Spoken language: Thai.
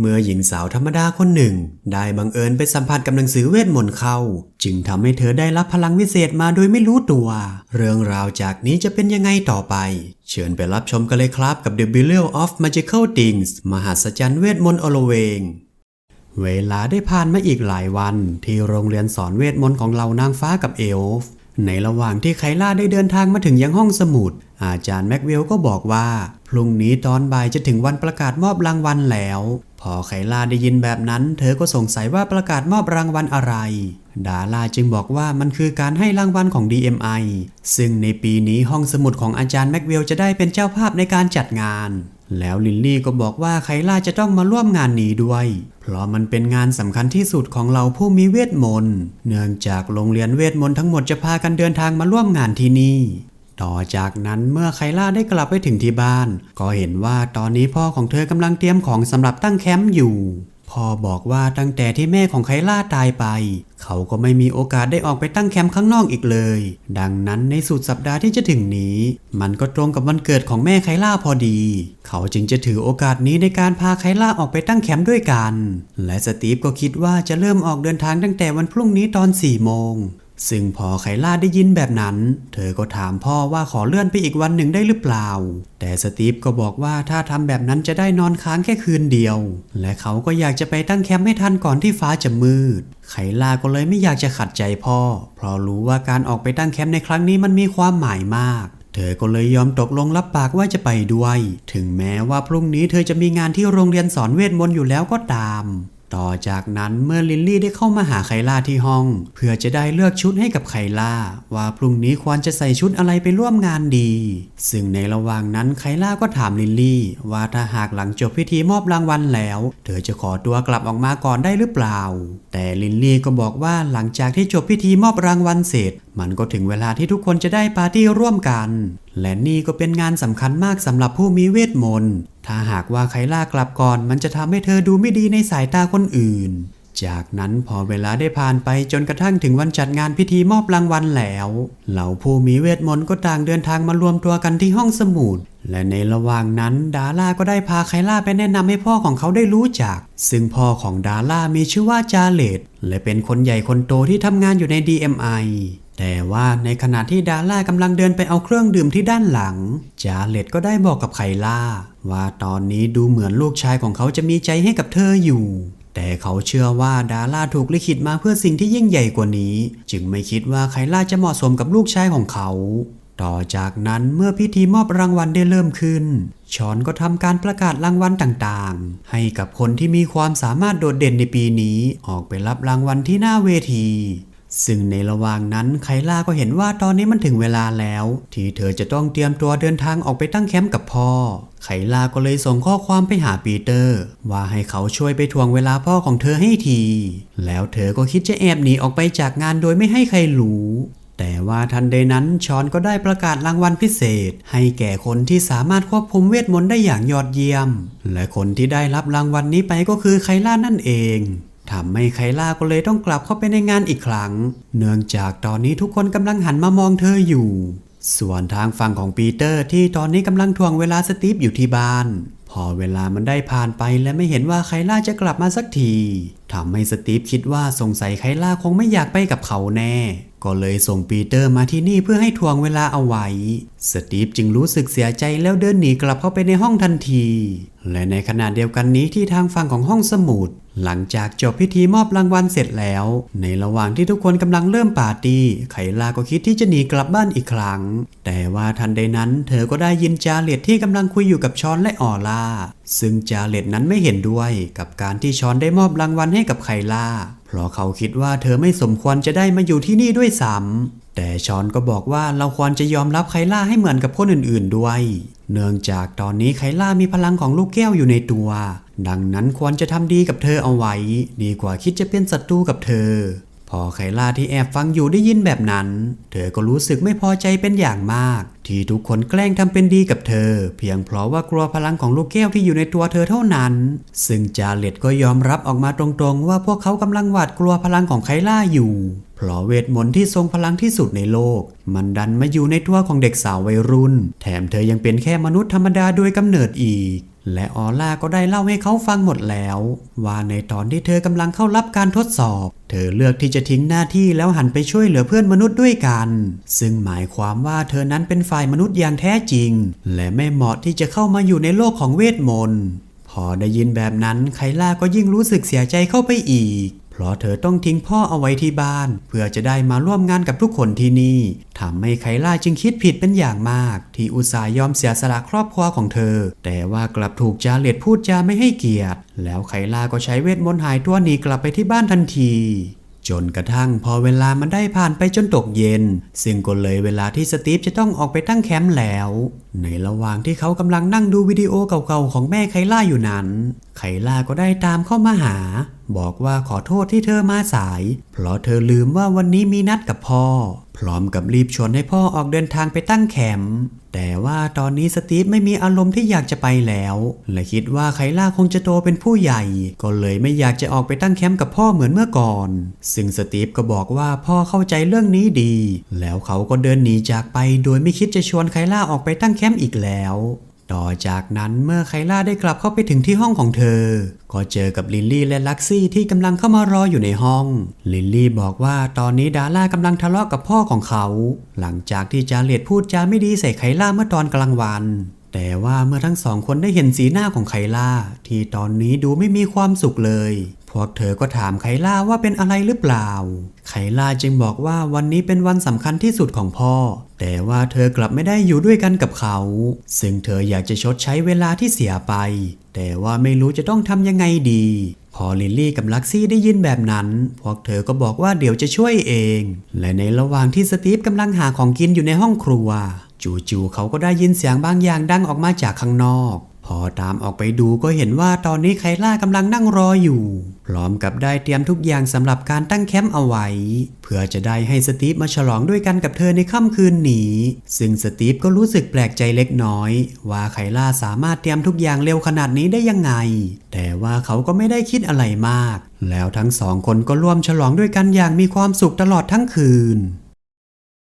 เมื่อหญิงสาวธรรมดาคนหนึ่ง ได้บังเอิญไปสัมผัสกับหนังสือเวทมนต์เข้า จึงทำให้เธอได้รับพลังวิเศษมาโดยไม่รู้ตัว เรื่องราวจากนี้จะเป็นยังไงต่อไป เชิญไปรับชมกันเลยครับกับ The b i l l of Magical Things มหัศจรรย์เวทมนต์อโลเวงเวลาได้ผ่านมาอีกหลายวัน ที่โรงเรียนสอนเวทมนต์ของเรานางฟ้ากับเอลฟ์ ในระหว่างที่ไคล่าได้เดินทางมาถึงยังห้องสมุด อาจารย์แม็กเวลก็บอกว่า พรุ่งนี้ตอนบ่ายจะถึงวันประกาศมอบรางวัลแล้ว พอไคล่าได้ยินแบบนั้น เธอก็สงสัยว่าประกาศมอบรางวัลอะไร ดาราจึงบอกว่ามันคือการให้รางวัลของ DMI ซึ่งในปีนี้ห้องสมุดของอาจารย์แม็กเวลจะได้เป็นเจ้าภาพในการจัดงาน แล้วลินลี่ก็บอกว่าไคล่าจะต้องมาร่วมงานนี้ด้วย เพราะมันเป็นงานสำคัญที่สุดของเราผู้มีเวทมนต์ เนื่องจากโรงเรียนเวทมนต์ทั้งหมดจะพากันเดินทางมาร่วมงานที่นี่ ต่อจากนั้นเมื่อไคล่าได้กลับไปถึงที่บ้าน ก็เห็นว่าตอนนี้พ่อของเธอกำลังเตรียมของสำหรับตั้งแคมป์อยู่ พ่อบอกว่าตั้งแต่ที่แม่ของไคล่าตายไป เขาก็ไม่มีโอกาสได้ออกไปตั้งแคมป์ข้างนอกอีกเลย ดังนั้นในสุดสัปดาห์ที่จะถึงนี้ มันก็ตรงกับวันเกิดของแม่ไคล่าพอดี เขาจึงจะถือโอกาสนี้ในการพาไคล่าออกไปตั้งแคมป์ด้วยกัน และสตีฟก็คิดว่าจะเริ่มออกเดินทางตั้งแต่วันพรุ่งนี้ตอน4โมง ซึ่งพอไคล่าได้ยินแบบนั้น เธอก็ถามพ่อว่าขอเลื่อนไปอีกวันหนึ่งได้หรือเปล่า แต่สตีฟก็บอกว่าถ้าทำแบบนั้นจะได้นอนค้างแค่คืนเดียว และเขาก็อยากจะไปตั้งแคมป์ให้ทันก่อนที่ฟ้าจะมืด ไคล่าก็เลยไม่อยากจะขัดใจพ่อ เพราะรู้ว่าการออกไปตั้งแคมป์ในครั้งนี้มันมีความหมายมากเธอก็เลยยอมตกลงรับปากว่าจะไปด้วย ถึงแม้ว่าพรุ่งนี้เธอจะมีงานที่โรงเรียนสอนเวทมนต์อยู่แล้วก็ตาม ต่อจากนั้นเมื่อลินลี่ได้เข้ามาหาไคล่าที่ห้อง เพื่อจะได้เลือกชุดให้กับไคล่า ว่าพรุ่งนี้ควรจะใส่ชุดอะไรไปร่วมงานดี ซึ่งในระหว่างนั้นไคล่าก็ถามลินลี่ ว่าถ้าหากหลังจบพิธีมอบรางวัลแล้ว เธอจะขอตัวกลับออกมาก่อนได้หรือเปล่า แต่ลินลี่ก็บอกว่าหลังจากที่จบพิธีมอบรางวัลเสร็จ มันก็ถึงเวลาที่ทุกคนจะได้ปาร์ตี้ร่วมกัน และนี่ก็เป็นงานสำคัญมากสำหรับผู้มีเวทมนต์ ถ้าหากว่าไคล่ากลับก่อน มันจะทำให้เธอดูไม่ดีในสายตาคนอื่น จากนั้นพอเวลาได้ผ่านไปจนกระทั่งถึงวันจัดงานพิธีมอบรางวัลแล้ว เหล่าผู้มีเวทมนต์ก็ต่างเดินทางมารวมตัวกันที่ห้องสมุด และในระหว่างนั้นดาร่าก็ได้พาไคล่าไปแนะนำให้พ่อของเขาได้รู้จัก ซึ่งพ่อของดาร่ามีชื่อว่าจาเลตและเป็นคนใหญ่คนโตที่ทำงานอยู่ใน DMI แต่ว่าในขณะที่ดาร่ากำลังเดินไปเอาเครื่องดื่มที่ด้านหลัง จาเลตก็ได้บอกกับไคล่า ว่าตอนนี้ดูเหมือนลูกชายของเขาจะมีใจให้กับเธออยู่ แต่เขาเชื่อว่าดาร่าถูกลิขิตมาเพื่อสิ่งที่ยิ่งใหญ่กว่านี้ จึงไม่คิดว่าไคล่าจะเหมาะสมกับลูกชายของเขา ต่อจากนั้นเมื่อพิธีมอบรางวัลได้เริ่มขึ้น ชอนก็ทำการประกาศรางวัลต่างๆ ให้กับคนที่มีความสามารถโดดเด่นในปีนี้ ออกไปรับรางวัลที่หน้าเวที ซึ่งในระหว่างนั้นไคล่าก็เห็นว่าตอนนี้มันถึงเวลาแล้ว ที่เธอจะต้องเตรียมตัวเดินทางออกไปตั้งแคมป์กับพ่อ ไคล่าก็เลยส่งข้อความไปหาปีเตอร์ ว่าให้เขาช่วยไปทวงเวลาพ่อของเธอให้ที แล้วเธอก็คิดจะแอบหนีออกไปจากงานโดยไม่ให้ใครรู้แต่ว่าทันใดนั้นชอนก็ได้ประกาศรางวัลพิเศษ ให้แก่คนที่สามารถควบคุมเวทมนต์ได้อย่างยอดเยี่ยม และคนที่ได้รับรางวัลนนี้ไปก็คือไคล่านั่นเอง ทำให้ไคล่าก็เลยต้องกลับเข้าไปในงานอีกครั้ง เนื่องจากตอนนี้ทุกคนกำลังหันมามองเธออยู่ ส่วนทางฝั่งของปีเตอร์ที่ตอนนี้กำลังทวงเวลาสตีฟอยู่ที่บ้าน พอเวลามันได้ผ่านไปและไม่เห็นว่าไคล่าจะกลับมาสักทีทำให้สตีฟคิดว่าสงสัยไคล่าคงไม่อยากไปกับเขาแน่ ก็เลยส่งปีเตอร์มาที่นี่เพื่อให้ทวงเวลาเอาไว้ สตีฟจึงรู้สึกเสียใจแล้วเดินหนีกลับเข้าไปในห้องทันที และในขณะเดียวกันนี้ที่ทางฝั่งของห้องสมุด หลังจากจบพิธีมอบรางวัลเสร็จแล้ว ในระหว่างที่ทุกคนกำลังเริ่มปาร์ตี้ ไคลาก็คิดที่จะหนีกลับบ้านอีกครั้ง แต่ว่าทันใดนั้น เธอก็ได้ยินจาเลตที่กำลังคุยอยู่กับชอนและออล่า ซึ่งจาเลตนั้นไม่เห็นด้วยกับการที่ชอนได้มอบรางวัลให้กับไคลา ราะเขาคิดว่าเธอไม่สมควรจะได้มาอยู่ที่นี่ด้วยซ้ำแต่ชอนก็บอกว่าเราควรจะยอมรับไคล่าให้เหมือนกับคนอื่นๆด้วย เนื่องจากตอนนี้ไคล่ามีพลังของลูกแก้วอยู่ในตัว ดังนั้นควรจะทำดีกับเธอเอาไว้ ดีกว่าคิดจะเป็นศัตรูกับเธอ พอไคล่าที่แอบฟังอยู่ได้ยินแบบนั้น เธอก็รู้สึกไม่พอใจเป็นอย่างมาก ที่ทุกคนแกล้งทำเป็นดีกับเธอ เพียงเพราะว่ากลัวพลังของลูกแก้วที่อยู่ในตัวเธอเท่านั้น ซึ่งจาเลตก็ยอมรับออกมาตรงๆ ว่าพวกเขากำลังหวาดกลัวพลังของไคล่าอยู่ เพราะเวทมนต์ที่ทรงพลังที่สุดในโลก มันดันมาอยู่ในตัวของเด็กสาววัยรุ่น แถมเธอยังเป็นแค่มนุษย์ธรรมดาโดยกำเนิดอีกและออล่าก็ได้เล่าให้เขาฟังหมดแล้ว ว่าในตอนที่เธอกำลังเข้ารับการทดสอบ ธอเลือกที่จะทิ้งหน้าที่แล้วหันไปช่วยเหลือเพื่อนมนุษย์ด้วยกัน ซึ่งหมายความว่าเธอนั้นเป็นฝ่ายมนุษย์อย่างแท้จริง และไม่เหมาะที่จะเข้ามาอยู่ในโลกของเวทมนต์ พอได้ยินแบบนั้นไคล่าก็ยิ่งรู้สึกเสียใจเข้าไปอีก เพราะเธอต้องทิ้งพ่อเอาไว้ที่บ้าน เพื่อจะได้มาร่วมงานกับทุกคนที่นี่ทำให้ไคล่าจึงคิดผิดเป็นอย่างมาก ที่อุตส่าห์ยอมเสียสละครอบครัวของเธอ แต่ว่ากลับถูกจาเลตพูดจาไม่ให้เกียรติ แล้วไคล่าก็ใช้เวทมนต์หายตัวหนีกลับไปที่บ้านทันทีจนกระทั่งพอเวลามันได้ผ่านไปจนตกเย็น ซึ่งก็เลยเวลาที่สตีฟจะต้องออกไปตั้งแคมป์แล้ว ในระหว่างที่เขากำลังนั่งดูวิดีโอเก่าๆของแม่ไคล่าอยู่นั้น ไคล่าก็ได้ตามเข้ามาหา บอกว่าขอโทษที่เธอมาสาย เพราะเธอลืมว่าวันนี้มีนัดกับพ่อ พร้อมกับรีบชวนให้พ่อออกเดินทางไปตั้งแคมป์แต่ว่าตอนนี้สตีฟไม่มีอารมณ์ที่อยากจะไปแล้ว และคิดว่าไคล่าคงจะโตเป็นผู้ใหญ่ ก็เลยไม่อยากจะออกไปตั้งแคมป์กับพ่อเหมือนเมื่อก่อน ซึ่งสตีฟก็บอกว่าพ่อเข้าใจเรื่องนี้ดี แล้วเขาก็เดินหนีจากไปโดยไม่คิดจะชวนไคล่าออกไปตั้งแคมป์อีกแล้ว ต่อจากนั้นเมื่อไคล่าได้กลับเข้าไปถึงที่ห้องของเธอ ก็เจอกับลิลลี่และลักซี่ที่กำลังเข้ามารออยู่ในห้อง ลิลลี่บอกว่าตอนนี้ดาร่ากำลังทะเลาะกับพ่อของเขา หลังจากที่จาเลตพูดจาไม่ดีใส่ไคล่าเมื่อตอนกลางวัน แต่ว่าเมื่อทั้งสองคนได้เห็นสีหน้าของไคล่า ที่ตอนนี้ดูไม่มีความสุขเลย พวกเธอก็ถามไคล่าว่าเป็นอะไรหรือเปล่า ไคล่าจึงบอกว่าวันนี้เป็นวันสำคัญที่สุดของพ่อ แต่ว่าเธอกลับไม่ได้อยู่ด้วยกันกับเขา ซึ่งเธออยากจะชดใช้เวลาที่เสียไป แต่ว่าไม่รู้จะต้องทำยังไงดี พอลิลลี่กับลักซี่ได้ยินแบบนั้น พวกเธอก็บอกว่าเดี๋ยวจะช่วยเอง และในระหว่างที่สตีฟกำลังหาของกินอยู่ในห้องครัว จู่ๆเขาก็ได้ยินเสียงบางอย่างดังออกมาจากข้างนอก พอตามออกไปดูก็เห็นว่าตอนนี้ไคล่ากำลังนั่งรออยู่ พร้อมกับได้เตรียมทุกอย่างสำหรับการตั้งแคมป์เอาไว้ เพื่อจะได้ให้สตีฟมาฉลองด้วยกันกับเธอในค่ำคืนนี้ ซึ่งสตีฟก็รู้สึกแปลกใจเล็กน้อย ว่าไคล่าสามารถเตรียมทุกอย่างเร็วขนาดนี้ได้ยังไง แต่ว่าเขาก็ไม่ได้คิดอะไรมาก แล้วทั้งสองคนก็ร่วมฉลองด้วยกันอย่างมีความสุขตลอดทั้งคืน